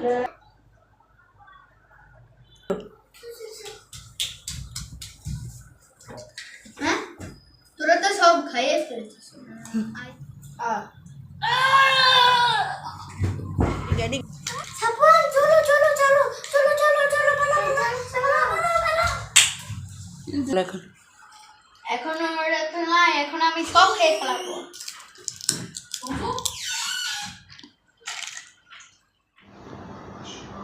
হ্যাঁ? তোরা তো সব খাইয়ে ফেলছিস। এখন। আমার এখন আমি সব খেয়ে ফেলাবো।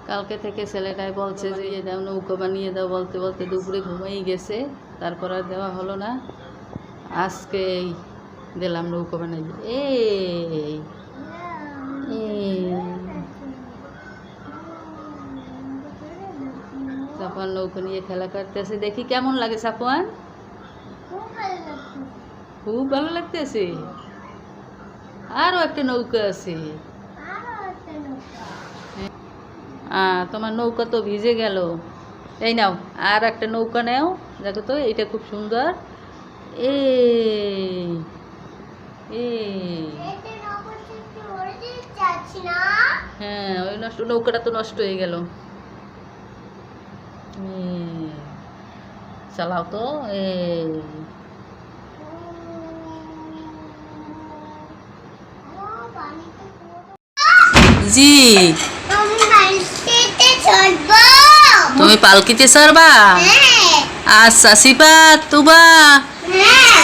কালকে থেকে ছেলেটাই বলছে যে এ দাও, নৌকো বানিয়ে দাও, বলতে বলতে দুপুরে ঘুমাই গেছে। তারপর আর দেওয়া হলো না। আজকে দিলাম নৌকো বানাই। এ। সাফান নৌকো নিয়ে খেলা করতেছে। দেখি কেমন লাগে সাফান খুব ভালো লাগতেছে। আরও একটা নৌকা আছে। তোমার নৌকা তো ভিজে গেল। এই নাও, আর একটা নৌকা নাও। দেখো তো এটা খুব সুন্দর। এ হ্যাঁ ওই নষ্ট, নৌকাটা তো নষ্ট হয়ে গেল। চালাও তো এই জি। তুমি পালকিতে সারবা আচ্ছা সিপা তুবা।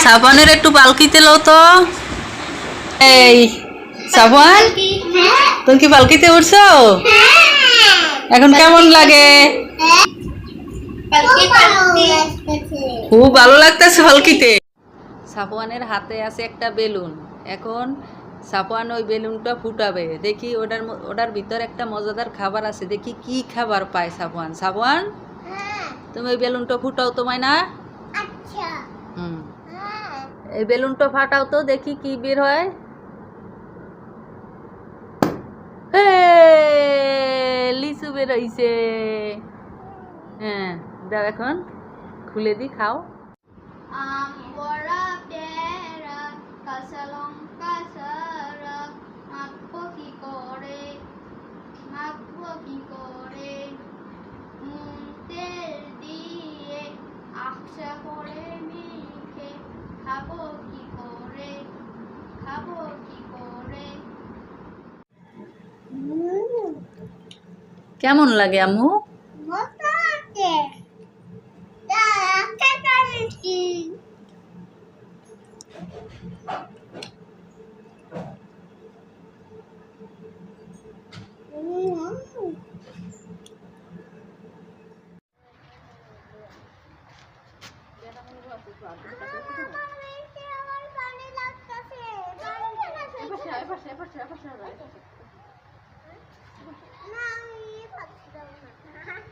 সাবানের একটু পালকিতে লো তো। এই সাবান? তুমি কি পালকিতে উঠছো? এখন কেমন লাগে? খুব ভালো লাগতেছে পালকিতে। সাবানের হাতে আছে একটা বেলুন। এখন সাপওয়ান ওই বেলুনটা ফুটাবে। দেখি ওটার ওটার ভিতর একটা মজাদার খাবার আছে। দেখি কি খাবার পায় সাপওয়ান সাপওয়ান তুমি ওই বেলুনটা ফুটাও তোমায় না? হুম। এই বেলুনটা ফাটাও তো দেখি কি বের হয়। লিচু বের হইছে। হ্যাঁ দাও এখন। খুলে দি খাও। খাব কি করে খাব কি করে কেমন লাগে আম্মু 来吧不吃，不吃，不吃。那你吃吗？